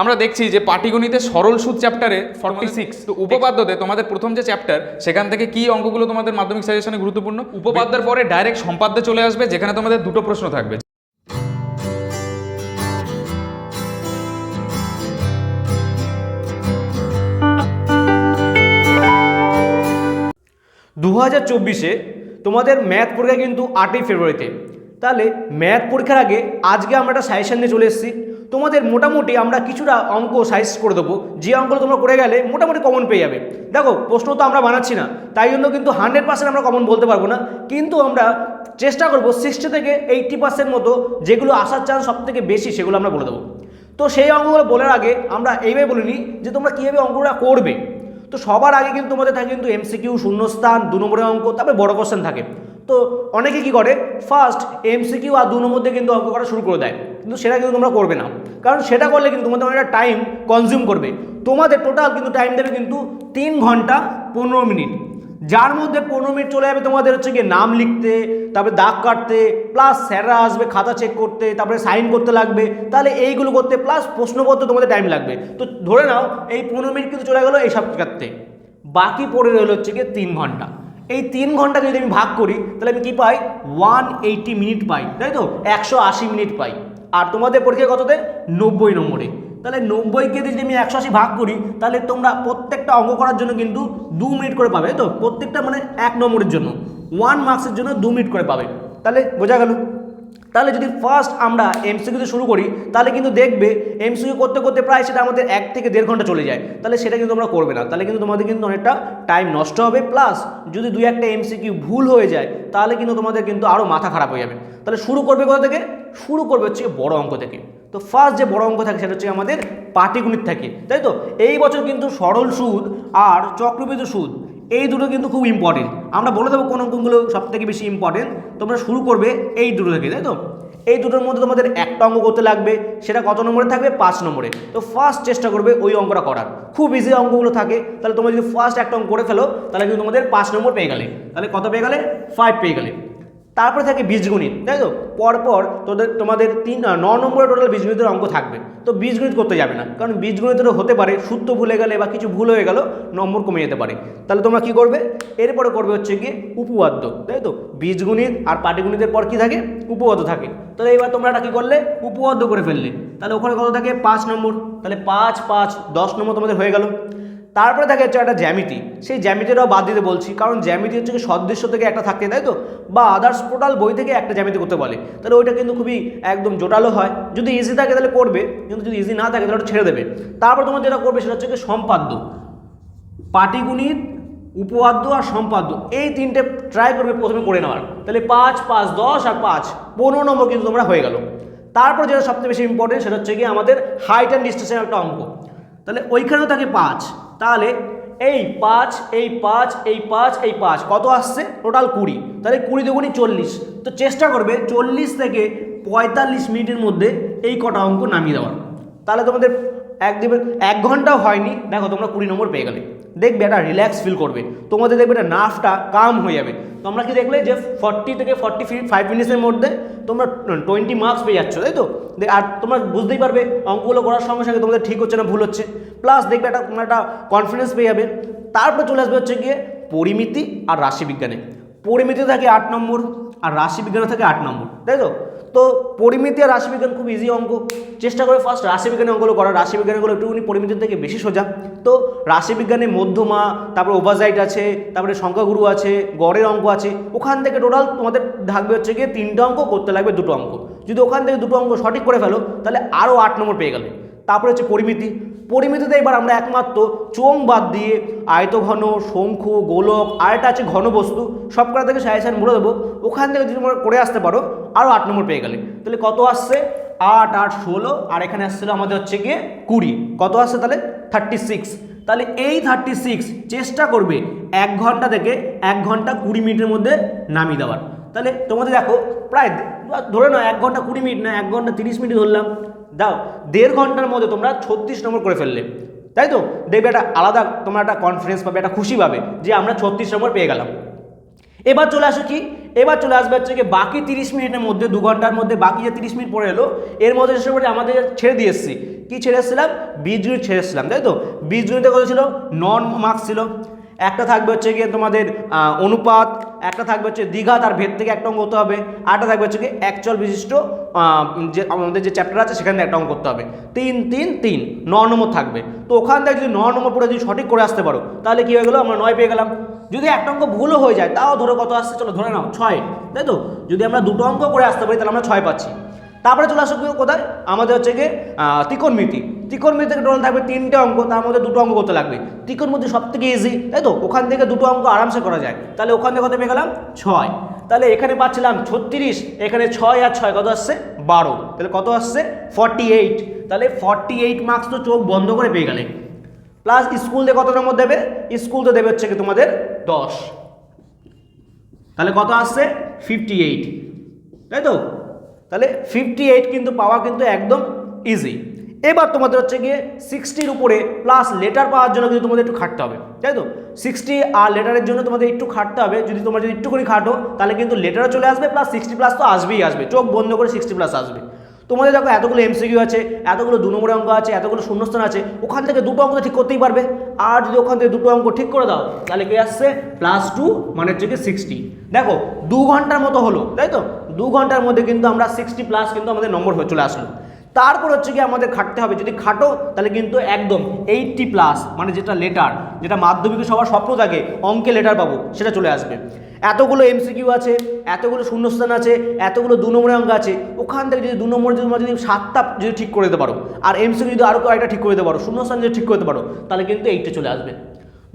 আমরা দেখছি যে পাটিগণিতে সরল সুদ চ্যাপ্টারে ফর্টি সিক্স তো উপপাদ্যতে তোমাদের প্রথম যে চ্যাপ্টার সেখান থেকে কি অঙ্কগুলো তোমাদের মাধ্যমিক সাজেশনে গুরুত্বপূর্ণ? উপপাদ্যের পরে ডাইরেক্ট সম্পাদ্যে চলে আসবে যেখানে তোমাদের দুটো প্রশ্ন থাকবে। দু হাজার চব্বিশে তোমাদের ম্যাথ পরীক্ষা কিন্তু আটই ফেব্রুয়ারিতে। তাহলে ম্যাথ পরীক্ষার আগে আজকে আমরা একটা সাজেশন নিয়ে চলে এসেছি। তোমাদের মোটামুটি আমরা কিছুটা অঙ্ক সাইজ করে দেবো। যে অঙ্কগুলো তোমরা করে গেলে মোটামুটি কমন পেয়ে যাবে। দেখো, প্রশ্ন তো আমরা বানাচ্ছি না, তাই জন্য কিন্তু হান্ড্রেড পার্সেন্ট আমরা কমন বলতে পারব না। কিন্তু আমরা চেষ্টা করব সিক্সটি থেকে এইট্টি পার্সেন্ট মতো যেগুলো আসার চান্স সব থেকে বেশি সেগুলো আমরা বলে দেবো। তো সেই অঙ্কগুলো বলার আগে আমরা এইভাবে বলিনি যে তোমরা কীভাবে অঙ্কগুলো করবে। তো সবার আগে কিন্তু তোমাদের থাকে কিন্তু এমসিকিউ শূন্যস্থান, দু নম্বরের অঙ্ক, তারপরে বড় কোশ্চেন থাকে। তো অনেকে কি করে? ফার্স্ট এমসিকিউ আর দু নম্বর দিয়ে কিন্তু অঙ্ক করা শুরু করে দেয়। কিন্তু সেটা কিন্তু তোমরা করবে না। কারণ সেটা করলে কিন্তু তোমাদের অনেকটা টাইম কনজিউম করবে। তোমাদের টোটাল কিন্তু টাইম দেবে কিন্তু তিন ঘণ্টা পনেরো মিনিট। যার মধ্যে পনেরো মিনিট চলে যাবে তোমাদের হচ্ছে গিয়ে নাম লিখতে, তারপরে দাগ কাটতে প্লাস স্যাররা আসবে, খাতা চেক করতে, তারপরে সাইন করতে লাগবে। তাহলে এইগুলো করতে প্লাস প্রশ্নপত্র তোমাদের টাইম লাগবে। তো ধরে নাও, এই পনেরো মিনিট কিন্তু চলে গেলো এই সব কাটতে বাকি পড়ে রইল হচ্ছে গিয়ে তিন ঘণ্টা। এই তিন ঘণ্টা যদি আমি ভাগ করি, তাহলে আমি কি পাই? ওয়ান এইটি মিনিট পাই, তাই তো? একশো আশি মিনিট পাই। আর তোমাদের পরীক্ষা কততে? নব্বই নম্বরে। তাহলে নব্বইকে যদি আমি একশো আশি ভাগ করি, তাহলে তোমরা প্রত্যেকটা অঙ্ক করার জন্য কিন্তু দু মিনিট করে পাবে তো? প্রত্যেকটা মানে এক নম্বরের জন্য। ওয়ান মার্কসের জন্য দু মিনিট করে পাবে। তাহলে বোঝা গেল? তাহলে যদি ফার্স্ট আমরা এমসিকিউতে শুরু করি, তাহলে কিন্তু দেখবে এমসিকিউ করতে করতে প্রায় সেটা আমাদের এক থেকে দেড় ঘণ্টা চলে যায়। তাহলে সেটা কিন্তু তোমরা করবে না। তাহলে কিন্তু তোমাদের কিন্তু অনেকটা টাইম নষ্ট হবে। প্লাস যদি দুই একটা এমসিকিউ ভুল হয়ে যায়, তাহলে কিন্তু তোমাদের কিন্তু আরও মাথা খারাপ হয়ে যাবে। তাহলে শুরু করবে কোথা থেকে? শুরু করবে হচ্ছে বড় অঙ্ক থেকে। তো ফার্স্ট যে বড় অঙ্ক থাকে, সেটা হচ্ছে আমাদের পাটিগণিত থাকে। তাই তো? এই বছর কিন্তু সরল সুদ আর চক্রবৃদ্ধ সুদ এই দুটো কিন্তু খুব ইম্পর্টেন্ট আমরা বলে দেবো কোন অঙ্কগুলো সব থেকে বেশি ইম্পর্টেন্ট তোমরা শুরু করবে এই দুটো থেকে, তাই তো? এই দুটোর মধ্যে তোমাদের একটা অঙ্ক করতে লাগবে, সেটা কত নম্বরে থাকবে? পাঁচ নম্বরে। তো ফার্স্ট চেষ্টা করবে ওই অঙ্কটা করার। খুব ইজি অঙ্কগুলো থাকে। তাহলে তোমরা যদি ফার্স্ট একটা অঙ্ক করে ফেলো, তাহলে কিন্তু তোমাদের পাঁচ নম্বর পেয়ে গেলে। তাহলে কত পেয়ে গেলে? ফাইভ পেয়ে গেলে। তারপরে থাকে বীজগণিত। তাই তো? পরপর তোদের, তোমাদের তিন ন নম্বরে টোটাল বীজগণিতের অঙ্ক থাকবে। তো বীজগণিত করতে যাবে না। কারণ বীজগণিতেরও হতে পারে, সূত্র ভুলে গেলে বা কিছু ভুল হয়ে গেল, নম্বর কমে যেতে পারে। তাহলে তোমরা কি করবে? এরপরে করবে হচ্ছে গিয়ে উপপাদ্য। তাই তো? বীজগণিত আর পাটিগণিতের পর কি থাকে? উপপাদ্য থাকে। তাহলে এবার তোমরা এটা কী করলে? উপপাদ্য করে ফেললে। তাহলে ওখানে কত থাকে? পাঁচ নম্বর। তাহলে পাঁচ পাঁচ, দশ নম্বর তোমাদের হয়ে গেল। তারপরে থাকে হচ্ছে একটা জ্যামিতি। সেই জ্যামিতিটাও বাদ দিতে বলছি, কারণ জ্যামিতি হচ্ছে কি সদৃশ্য থেকে একটা থাকতে তাই তো? বা আদার্স পোর্টাল বই থেকে একটা জ্যামিতি করতে বলে। তাহলে ওইটা কিন্তু খুবই একদম জোটালো হয়। যদি ইজি থাকে তাহলে করবে, কিন্তু যদি ইজি না থাকে তাহলে ওটা ছেড়ে দেবে। তারপর তোমার যেটা করবে সেটা হচ্ছে কি সম্পাদ্য। পাটিগণিত, উপপাদ্য আর সম্পাদ্য, এই তিনটে ট্রাই করবে প্রথমে করে নেওয়ার। তাহলে পাঁচ পাঁচ, দশ আর পাঁচ, পনেরো নম্বর কিন্তু তোমরা হয়ে গেল। তারপর যেটা সবচেয়ে বেশি ইম্পর্টেন্ট সেটা হচ্ছে কি আমাদের হাইট অ্যান্ড ডিস্টেন্সের একটা অঙ্ক। তাহলে ওইখানেও থাকে পাঁচ। তাহলে এই পাঁচ এই পাঁচ এই পাঁচ এই পাঁচ, কত আসছে? টোটাল কুড়ি। তাহলে কুড়ি দুগুণি চল্লিশ। তো চেষ্টা করবে চল্লিশ থেকে পঁয়তাল্লিশ মিনিটের মধ্যে এই কটা অঙ্ক নামিয়ে দেওয়ার। তাহলে তোমাদের এক দিবেন, এক ঘন্টাও হয়নি। দেখো তোমরা কুড়ি নম্বর পেয়ে গেলে। দেখবে একটা রিল্যাক্স ফিল করবে। তোমাদের দেখবে একটা নার্ভটা কাম হয়ে যাবে। তোমরা কি দেখলে যে ফর্টি থেকে ফর্টি ফাইভ মিনিটসের মধ্যে তোমরা টোয়েন্টি মার্কস পেয়ে যাচ্ছ, তাই তো? আর তোমরা বুঝতেই পারবে, অঙ্কগুলো করার সঙ্গে সঙ্গে তোমাদের ঠিক হচ্ছে না, ভুল হচ্ছে। প্লাস দেখবে একটা তোমরা একটা কনফিডেন্স পেয়ে যাবে। তারপর চলে আসবে হচ্ছে গিয়ে পরিমিতি আর রাশিবিজ্ঞানে পরিমিতি থাকে আট নম্বর আর রাশিবিজ্ঞানে থাকে আট নম্বর, তাই তো? তো পরিমিতি আর রাশিবিজ্ঞান খুব ইজি অঙ্ক। চেষ্টা করে ফার্স্ট রাশিবিজ্ঞানের অঙ্কগুলো করা। রাশিবিজ্ঞানগুলো একটুখানি পরিমিতির থেকে বেশি সোজা। তো রাশিবিজ্ঞানে মধ্যমা, তারপরে ওভারজাইট আছে, তারপরে সংখ্যাগুরু আছে, গড়ের অঙ্ক আছে। ওখান থেকে টোটাল তোমাদের থাকবে হচ্ছে গিয়ে তিনটা অঙ্ক, করতে লাগবে দুটো অঙ্ক। যদি ওখান থেকে দুটো অঙ্ক সঠিক করে ফেলো, তাহলে আরও আট নম্বর পেয়ে গেলে। তারপরে হচ্ছে পরিমিতি। পরিমিতিতে এবার আমরা একমাত্র চোং বাদ দিয়ে আয়তঘন শঙ্কু গোলক, আর একটা আছে ঘনবস্তু সব কটা থেকে সাজেশন বলে দেবো। ওখান থেকে যদি তোমরা করে আসতে পারো আরও আট নম্বর পেয়ে গেলে। তাহলে কত আসছে? আট আট, ষোলো, আর এখানে আসছিল আমাদের হচ্ছে গিয়ে কুড়ি। কত আসছে তাহলে? থার্টি সিক্স তাহলে এই থার্টি সিক্স চেষ্টা করবে এক ঘণ্টা থেকে এক ঘণ্টা কুড়ি মিনিটের মধ্যে নামিয়ে দেওয়ার। তাহলে তোমাদের দেখো, প্রায় ধরে নাও, এক ঘণ্টা কুড়ি মিনিট না, এক ঘণ্টা তিরিশ মিনিট ধরলাম। দাও, দেড় ঘণ্টার মধ্যে তোমরা ছত্রিশ নম্বর করে ফেললে। তাই তো? দেখবে একটা আলাদা, তোমরা একটা কনফিডেন্স পাবে, একটা খুশি পাবে যে আমরা ছত্রিশ নম্বর পেয়ে গেলাম। এবার চলে আসো কি? এবার চলে আসবে হচ্ছে বাকি তিরিশ মিনিটের মধ্যে, দু ঘণ্টার মধ্যে, বাকি যে তিরিশ মিনিট পরে এলো, এর মধ্যে শেষ আমাদের ছেড়ে দিয়ে এসেছি। কী ছেড়ে এসেছিলাম? বীজ ইউনিট ছেড়ে এসেছিলাম, তাই তো? বীজ ইউনিটে কত ছিল? নন মার্কস ছিল। একটা থাকবে হচ্ছে গিয়ে তোমাদের অনুপাত, একটা থাকবে হচ্ছে দীঘা, তার ভেদ থেকে একটা অঙ্ক করতে হবে আরেকটা থাকবে হচ্ছে কি অ্যাকচুয়াল বিশিষ্ট যে আমাদের যে চ্যাপ্টার আছে সেখানে একটা অঙ্ক করতে হবে। তিন তিন তিন, ন নম্বর থাকবে। তো ওখান থেকে যদি ন নম্বর পুরো যদি সঠিক করে আসতে পারো, তাহলে কী হয়ে গেলো? আমরা নয় পেয়ে গেলাম। যদি একটা অঙ্ক ভুলও হয়ে যায়, তাও ধরো কত আসছে? চলো ধরে নাও, ছয়, তাই তো? যদি আমরা দুটো অঙ্ক করে আসতে পারি, তাহলে আমরা ছয় পাচ্ছি। তারপরে চলে আসো কোথায়? আমাদের হচ্ছে গিয়ে ত্রিকোণমিতি। ত্রিকোণমিতি থেকে টোটাল থাকবে তিনটে অঙ্ক, তার মধ্যে দুটো অঙ্ক করতে লাগবে। ত্রিকোণমিতি সব থেকে ইজি তাই তো? ওখান থেকে দুটো অঙ্ক আরামসে করা যায়। তাহলে ওখান থেকে কত পেয়ে গেলাম? ছয়। তাহলে এখানে পাচ্ছিলাম ছত্রিশ, এখানে ছয় আর ছয় কত আসছে? বারো। তাহলে কত আসছে? ফর্টি এইট তাহলে ফর্টি এইট মার্কস তো চোখ বন্ধ করে পেয়ে গেলে। প্লাস স্কুল দিয়ে কত নম্বর দেবে? স্কুল তো দেবে হচ্ছে কি তোমাদের দশ। তাহলে কত আসছে? ফিফটি এইট তাই তো? তাহলে ফিফটি এইট কিন্তু পাওয়া কিন্তু একদম ইজি এবার তোমাদের হচ্ছে গিয়ে সিক্সটির উপরে প্লাস লেটার পাওয়ার জন্য কিন্তু তোমাদের একটু খাটতে হবে, তাই তো? সিক্সটি আর লেটারের জন্য তোমাদের একটু খাটতে হবে, যদি তোমরা যদি একটুখানি খাটো, তাহলে কিন্তু লেটারও চলে আসবে প্লাস সিক্সটি প্লাস তো আসবেই আসবে, চোখ বন্ধ করে সিক্সটি প্লাস আসবে। তোমাদের দেখো এতগুলো এমসিকিউ আছে, এতগুলো দু নম্বরের অঙ্ক আছে, এতগুলো শূন্যস্থান আছে, ওখান থেকে দুটো অঙ্ক ঠিক করতেই পারবে। আর যদি ওখান থেকে দুটো অঙ্ক ঠিক করে দাও, তাহলে কি আসছে? প্লাস টু মানে হচ্ছে কি সিক্সটি দেখো, দু ঘণ্টার মতো হলো, তাই তো? দু ঘণ্টার মধ্যে কিন্তু আমরা সিক্সটি প্লাস কিন্তু আমাদের নম্বর হয়ে চলে আসলো। তারপর হচ্ছে কি আমাদের খাটতে হবে। যদি খাটো, তাহলে কিন্তু একদম এইটটি প্লাস মানে যেটা লেটার যেটা মাধ্যমিকে সবার স্বপ্ন থাকে অঙ্কে লেটার পাবো, সেটা চলে আসবে। এতগুলো এমসিকিউ আছে, এতগুলো শূন্যস্থান আছে, এতগুলো দু নম্বরের অঙ্ক আছে, ওখান থেকে যদি দু নম্বরে, যদি তোমরা যদি সাতটা যদি ঠিক করে দিতে পারো, আর এমসিকিউ যদি আরও কয়েকটা ঠিক করে দিতে পারো, শূন্যস্থান যদি ঠিক করে দিতে পারো, তাহলে কিন্তু এইটে চলে আসবে।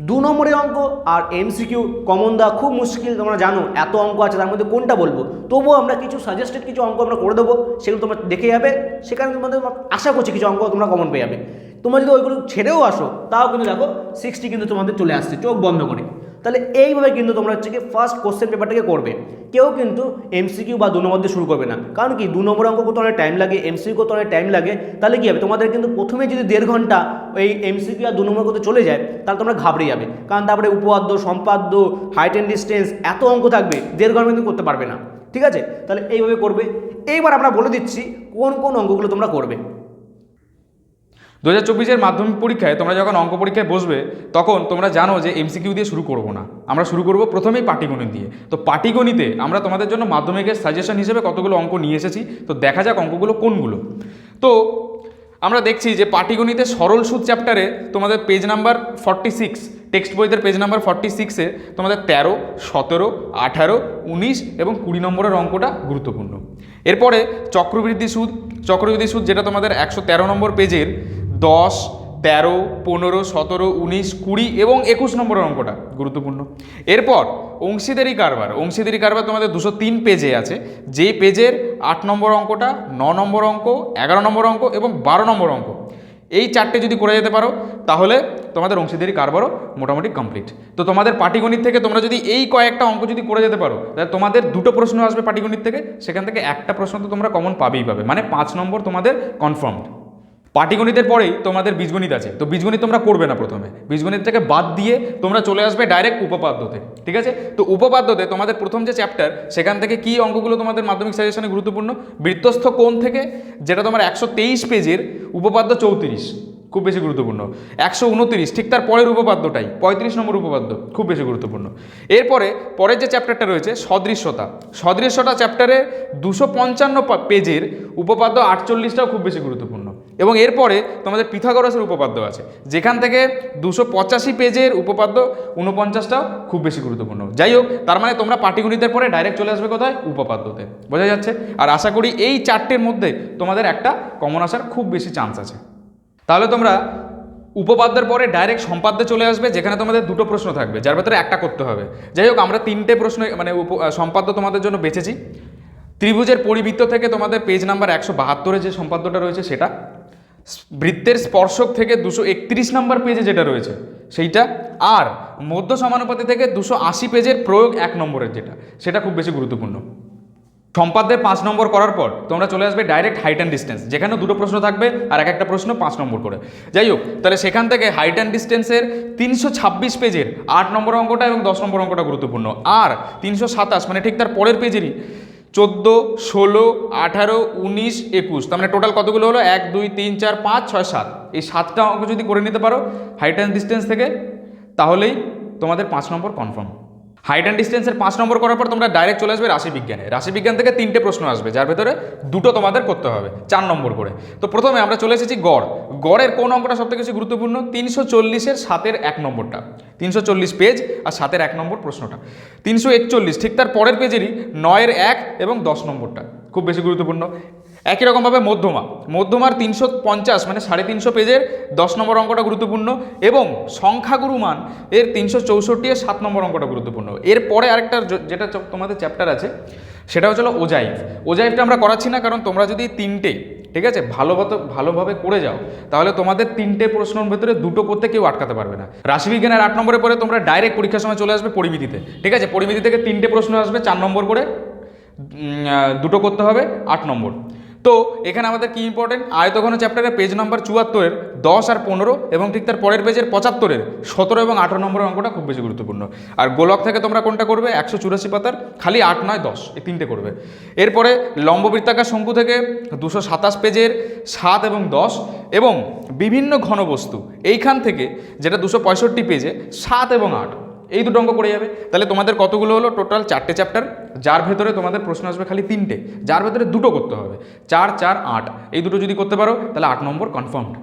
দু নম্বরের অঙ্ক আর এমসিকিউ কমন দেওয়া খুব মুশকিল, তোমরা জানো এত অঙ্ক আছে, তার মধ্যে কোনটা বলব? তবুও আমরা কিছু সাজেস্টেড কিছু অঙ্ক আমরা করে দেবো, সেগুলো তোমরা দেখে যাবে, সেখানে তোমাদের আশা করছি কিছু অঙ্ক তোমরা কমন পেয়ে যাবে। তোমরা যদি ওইগুলো ছেড়েও আসো, তাও কিন্তু দেখো সিক্সটি কিন্তু তোমাদের চলে আসছে, চোখ বন্ধ করে। তাহলে এইভাবে কিন্তু তোমরা হচ্ছে কি ফার্স্ট কোশ্চেন পেপারটাকে করবে। কেউ কিন্তু এমসিকিউ বা দু নম্বর দিয়ে শুরু করবে না। কারণ কি, দু নম্বর অঙ্ক করতে অনেক টাইম লাগে এমসিকিউ করতে অনেক টাইম লাগে, তাহলে কী হবে? তোমাদের কিন্তু প্রথমে যদি দেড় ঘণ্টা এই এমসিকিউ আর দু নম্বর করতে চলে যায়, তাহলে তোমরা ঘাবড়ে যাবে। কারণ তারপরে উপপাদ্য, সম্পাদ্য হাইট অ্যান্ড ডিস্টেন্স এত অঙ্ক থাকবে, দেড় ঘণ্টা কিন্তু করতে পারবে না। ঠিক আছে? তাহলে এইভাবে করবে। এইবার আমরা বলে দিচ্ছি কোন কোন অঙ্কগুলো তোমরা করবে। দু হাজার চব্বিশের মাধ্যমিক পরীক্ষায় তোমরা যখন অঙ্ক পরীক্ষায় বসবে, তখন তোমরা জানো যে এমসিকিউ দিয়ে শুরু করব না। আমরা শুরু করব প্রথমেই পাটিগণিত দিয়ে। তো পাটিগণিতে আমরা তোমাদের জন্য মাধ্যমিকের সাজেশন হিসেবে কতগুলো অঙ্ক নিয়ে এসেছি, তো দেখা যাক অঙ্কগুলো কোনগুলো। তো আমরা দেখছি যে পাটিগণিতের সরল সুদ চ্যাপ্টারে তোমাদের page number forty six text বইদের page number forty সিক্সে তোমাদের তেরো, সতেরো, আঠারো, উনিশ এবং কুড়ি নম্বরের অঙ্কটা গুরুত্বপূর্ণ। এরপরে চক্রবৃদ্ধি সুদ চক্রবৃদ্ধি সুদ যেটা তোমাদের একশো তেরো নম্বর পেজের দশ, তেরো, পনেরো, সতেরো, উনিশ, কুড়ি এবং একুশ নম্বরের অঙ্কটা গুরুত্বপূর্ণ। এরপর অংশীদারি কারবার। অংশীদারি কারবার তোমাদের দুশো তিন পেজে আছে। যেই পেজের আট নম্বর অঙ্কটা, ন নম্বর অঙ্ক, এগারো নম্বর অঙ্ক এবং বারো নম্বর অঙ্ক। এই চারটে যদি করে যেতে পারো, তাহলে তোমাদের অংশীদারি কারবারও মোটামুটি কমপ্লিট। তো তোমাদের পাটিগণিত থেকে তোমরা যদি এই কয়েকটা অঙ্ক যদি করে যেতে পারো, তাহলে তোমাদের দুটো প্রশ্ন আসবে পাটিগণিত থেকে। সেখান থেকে একটা প্রশ্ন তো তোমরা কমন পাবেই পাবে। মানে পাঁচ নম্বর তোমাদের কনফার্মড পাটিগণিতের পরেই তোমাদের বীজগণিত আছে। তো বীজগণিত তোমরা করবে না প্রথমে। বীজগণিত থেকে বাদ দিয়ে তোমরা চলে আসবে ডাইরেক্ট উপপাদ্যতে, ঠিক আছে? তো উপপাদ্যতে তোমাদের প্রথম যে চ্যাপ্টার সেখান থেকে কি অঙ্কগুলো তোমাদের মাধ্যমিক সাজেশনে গুরুত্বপূর্ণ? বৃত্তস্থ কোণ থেকে যেটা তোমার একশো তেইশ পেজের উপপাদ্য চৌত্রিশ, খুব বেশি গুরুত্বপূর্ণ। একশো উনত্রিশ, ঠিক তার পরের উপপাদ্যটাই, পঁয়ত্রিশ নম্বর উপপাদ্য, খুব বেশি গুরুত্বপূর্ণ। এরপরে পরের যে চ্যাপ্টারটা রয়েছে, সদৃশ্যতা। সদৃশ্যতা চ্যাপ্টারে দুশো পঞ্চান্ন পেজের উপপাদ্য আটচল্লিশটাও খুব বেশি গুরুত্বপূর্ণ। এবং এরপরে তোমাদের পিথাগোরাসের উপপাদ্য আছে। যেখান থেকে দুশো পঁচাশি পেজের উপপাদ্য উনপঞ্চাশটাও খুব বেশি গুরুত্বপূর্ণ। যাই হোক, তার মানে তোমরা পাটিগণিতের পরে ডাইরেক্ট চলে আসবে কোথায়? উপপাদ্যতে। বোঝা যাচ্ছে? আর আশা করি এই চারটের মধ্যে তোমাদের একটা কমন আসার খুব বেশি চান্স আছে। তাহলে তোমরা উপপাদ্যের পরে ডাইরেক্ট সম্পাদ্যে চলে আসবে, যেখানে তোমাদের দুটো প্রশ্ন থাকবে। যার ভেতরে একটা করতে হবে। যাই হোক, আমরা তিনটে প্রশ্ন মানে উপ সম্পাদ্য তোমাদের জন্য বেছেছি। ত্রিভুজের পরিবৃত্ত থেকে তোমাদের পেজ নাম্বার একশো বাহাত্তরে যে সম্পাদ্যটা রয়েছে, সেটা বৃত্তের স্পর্শক থেকে দুশো একত্রিশ নম্বর পেজে যেটা রয়েছে, সেইটা, আর মধ্য সমানুপাতি থেকে দুশো আশি পেজের প্রয়োগ এক নম্বরের যেটা, সেটা খুব বেশি গুরুত্বপূর্ণ। সম্পাদ্যে পাঁচ নম্বর করার পর তোমরা চলে আসবে ডাইরেক্ট হাইট অ্যান্ড ডিস্টেন্স যেখানে দুটো প্রশ্ন থাকবে আর এক একটা প্রশ্ন পাঁচ নম্বর করে। যাই হোক, তাহলে সেখান থেকে হাইট অ্যান্ড ডিস্টেন্সের তিনশো ছাব্বিশ পেজের আট নম্বর অঙ্কটা এবং দশ নম্বর অঙ্কটা গুরুত্বপূর্ণ। আর তিনশো সাতাশ মানে ঠিক তার পরের পেজেরই চোদ্দ, ষোলো, আঠারো, উনিশ, একুশ। তার মানে টোটাল কতগুলো হলো? এক, দুই, তিন, চার, পাঁচ, ছয়, সাত। এই সাতটা অঙ্ক যদি করে নিতে পারো হাইট অ্যান্ড ডিস্টেন্স থেকে, তাহলেই তোমাদের পাঁচ নম্বর কনফার্ম হাইট অ্যান্ড ডিস্টেন্সের পাঁচ নম্বর করার পর তোমরা ডাইরেক্ট চলে আসবে রাশিবিজ্ঞানে রাশিবিজ্ঞান থেকে তিনটে প্রশ্ন আসবে, যার ভেতরে দুটো তোমাদের করতে হবে, চার নম্বর করে। তো প্রথমে আমরা চলে এসেছি গড়। গড়ের কোন অঙ্কটা সবথেকে বেশি গুরুত্বপূর্ণ? তিনশো চল্লিশের সাতের এক নম্বরটা। তিনশো চল্লিশ পেজ আর সাতের এক নম্বর প্রশ্নটা। তিনশো একচল্লিশ, ঠিক তার পরের পেজেরই নয়ের এক এবং দশ নম্বরটা। খুব বেশি গুরুত্বপূর্ণ। একই রকমভাবে মধ্যমা। মধ্যমার তিনশো পঞ্চাশ মানে সাড়ে তিনশো পেজের দশ নম্বর অঙ্কটা গুরুত্বপূর্ণ এবং সংখ্যাগুরু মান এর তিনশো চৌষট্টি এর সাত নম্বর অঙ্কটা গুরুত্বপূর্ণ। এরপরে আরেকটা যেটা তোমাদের চ্যাপ্টার আছে, সেটা হলো ওজাইফ ওজাইফটা আমরা করাচ্ছি না, কারণ তোমরা যদি তিনটে, ঠিক আছে, ভালোভাবে ভালোভাবে করে যাও, তাহলে তোমাদের তিনটে প্রশ্নের ভেতরে দুটো করতে কেউ আটকাতে পারবে না। রাশিবিজ্ঞানের আট নম্বরে পরে তোমরা ডাইরেক্ট পরীক্ষার সময় চলে আসবে পরিমিতিতে। ঠিক আছে, পরিমিতি থেকে তিনটে প্রশ্ন আসবে, চার নম্বর করে দুটো করতে হবে, আট নম্বর। তো এখানে আমাদের কি ইম্পর্টেন্ট আয়তঘন চ্যাপ্টারের পেজ নম্বর চুয়াত্তরের, দশ আর পনেরো এবং ঠিক তার পরের পেজের পঁচাত্তরের, সতেরো এবং আঠারো নম্বরের অঙ্কটা খুব বেশি গুরুত্বপূর্ণ। আর গোলক থেকে তোমরা কোনটা করবে? একশো চুরাশি পাতার, খালি আট নয় দশ এই তিনটে করবে। এরপরে লম্ববৃত্তাকার শঙ্কু থেকে দুশো সাতাশ পেজের সাত এবং দশ এবং বিভিন্ন ঘনবস্তু, এইখান থেকে যেটা দুশো পঁয়ষট্টি পেজে, সাত এবং আট। এই দুটো অঙ্ক করে যাবে। তাহলে তোমাদের কতগুলো হলো? টোটাল চারটে চ্যাপ্টার যার ভেতরে তোমাদের প্রশ্ন আসবে খালি তিনটে। যার ভেতরে দুটো করতে হবে। চার চার, আট। এই দুটো যদি করতে পারো, তাহলে আট নম্বর কনফার্মড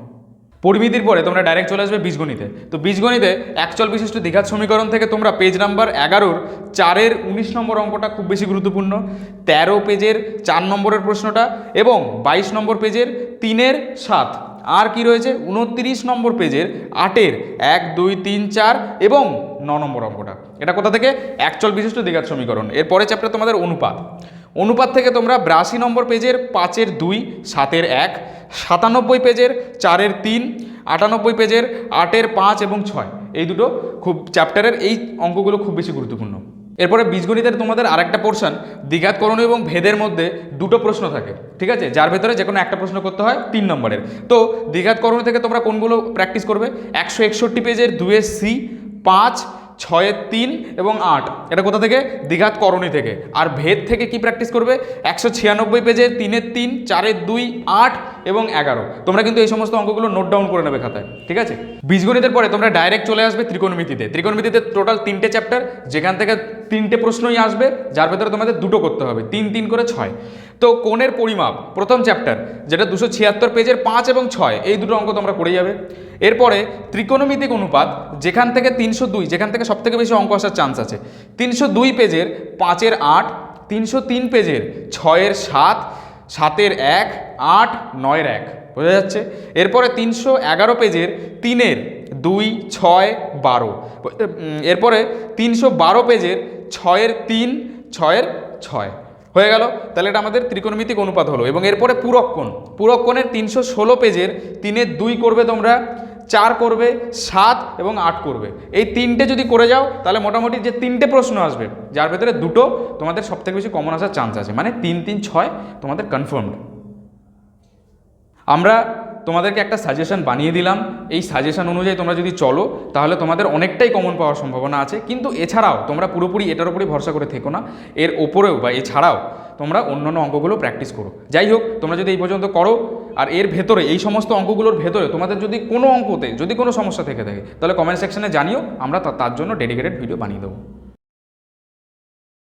পরিমিতির পরে তোমরা ডাইরেক্ট চলে আসবে বীজগণিতে। তো বীজগণিতে একচল বিশিষ্ট দ্বিঘাত সমীকরণ থেকে তোমরা পেজ নাম্বার এগারোর চারের উনিশ নম্বর অঙ্কটা খুব বেশি গুরুত্বপূর্ণ। তেরো পেজের চার নম্বরের প্রশ্নটা এবং বাইশ নম্বর পেজের তিনের সাত। আর কি রয়েছে? উনত্রিশ নম্বর পেজের আটের। এক, দুই, তিন, চার এবং ন নম্বর অঙ্কটা। এটা কোথা থেকে? একচল বিশিষ্ট দ্বিঘাত সমীকরণ। এরপরে চ্যাপ্টার তোমাদের অনুপাত। অনুপাত থেকে তোমরা বিরাশি নম্বর পেজের পাঁচের দুই, সাতের এক, সাতানব্বই পেজের চারের তিন, আটানব্বই পেজের আটের পাঁচ এবং ছয়। এই দুটো খুব চ্যাপ্টারের এই অঙ্কগুলো খুব বেশি গুরুত্বপূর্ণ। এরপরে বীজগণিতের তোমাদের আরেকটা পোর্শন দ্বিঘাতকরণ এবং ভেদের মধ্যে দুটো প্রশ্ন থাকে। ঠিক আছে? যার ভেতরে যে কোনো একটা প্রশ্ন করতে হয় তিন নম্বরের। তো দ্বিঘাতকরণ থেকে তোমরা কোনগুলো প্র্যাকটিস করবে? একশো একষট্টি পেজের দুয়ের সি পাঁচ ছয়ের তিন এবং আট। এটা কোথা থেকে? দীঘাত করণী থেকে। আর ভেদ থেকে কি প্র্যাকটিস করবে? একশো ছিয়ানব্বই পেজে তিনের তিন চারের দুই, আট এবং এগারো। তোমরা কিন্তু এই সমস্ত অঙ্কগুলো নোট ডাউন করে নেবে খাতায়। ঠিক আছে? বীজগণিতের পরে তোমরা ডাইরেক্ট চলে আসবে ত্রিকোণমিতিতে। ত্রিকোণমিতিতে টোটাল তিনটে চ্যাপ্টার যেখান থেকে তিনটে প্রশ্নই আসবে, যার ভেতরে তোমাদের দুটো করতে হবে, তিন তিন করে ছয়। তো কোণের পরিমাপ, প্রথম চ্যাপ্টার যেটা দুশো ছিয়াত্তর পেজের পাঁচ এবং ছয়, এই দুটো অঙ্ক তোমরা করে যাবে। এরপরে ত্রিকোণমিতিক অনুপাত, যেখান থেকে তিনশো দুই, যেখান থেকে সবথেকে বেশি অঙ্ক আসার চান্স আছে, তিনশো দুই পেজের পাঁচের আট, তিনশো তিন পেজের ছয়ের সাত, সাতের এক, আট, নয়ের এক, বোঝা যাচ্ছে? এরপরে তিনশো এগারো পেজের তিনের দুই, ছয়, বারো। এরপরে তিনশো বারো পেজের ছয়ের তিন, ছয়ের ছয়। হয়ে গেল? তাহলে এটা আমাদের ত্রিকোণমিতিক অনুপাত হলো। এবং এরপরে পুরক্ষণ পুরক্ষণের তিনশো ষোলো পেজের তিনের দুই করবে তোমরা, চার করবে, সাত এবং আট করবে। এই তিনটে যদি করে যাও, তাহলে মোটামুটি যে তিনটে প্রশ্ন আসবে, যার ভেতরে দুটো তোমাদের সবথেকে বেশি কমন আসার চান্স আছে। মানে তিন তিন, ছয় তোমাদের কনফার্মড আমরা তোমাদেরকে একটা সাজেশন বানিয়ে দিলাম। এই সাজেশন অনুযায়ী তোমরা যদি চলো, তাহলে তোমাদের অনেকটাই কমন পাওয়ার সম্ভাবনা আছে। কিন্তু এছাড়াও তোমরা পুরোপুরি এটার উপরই ভরসা করে থেকো না। এর ওপরেও বা এছাড়াও তোমরা অন্যান্য অঙ্কগুলো প্র্যাকটিস করো। যাই হোক, তোমরা যদি এই পর্যন্ত করো, আর এর ভেতরে, এই সমস্ত অঙ্কগুলোর ভেতরে তোমাদের যদি কোনো অঙ্কতে যদি কোনো সমস্যা থেকে থাকে, তাহলে কমেন্ট সেকশনে জানিও, আমরা তার জন্য ডেডিকেটেড ভিডিও বানিয়ে দেবো।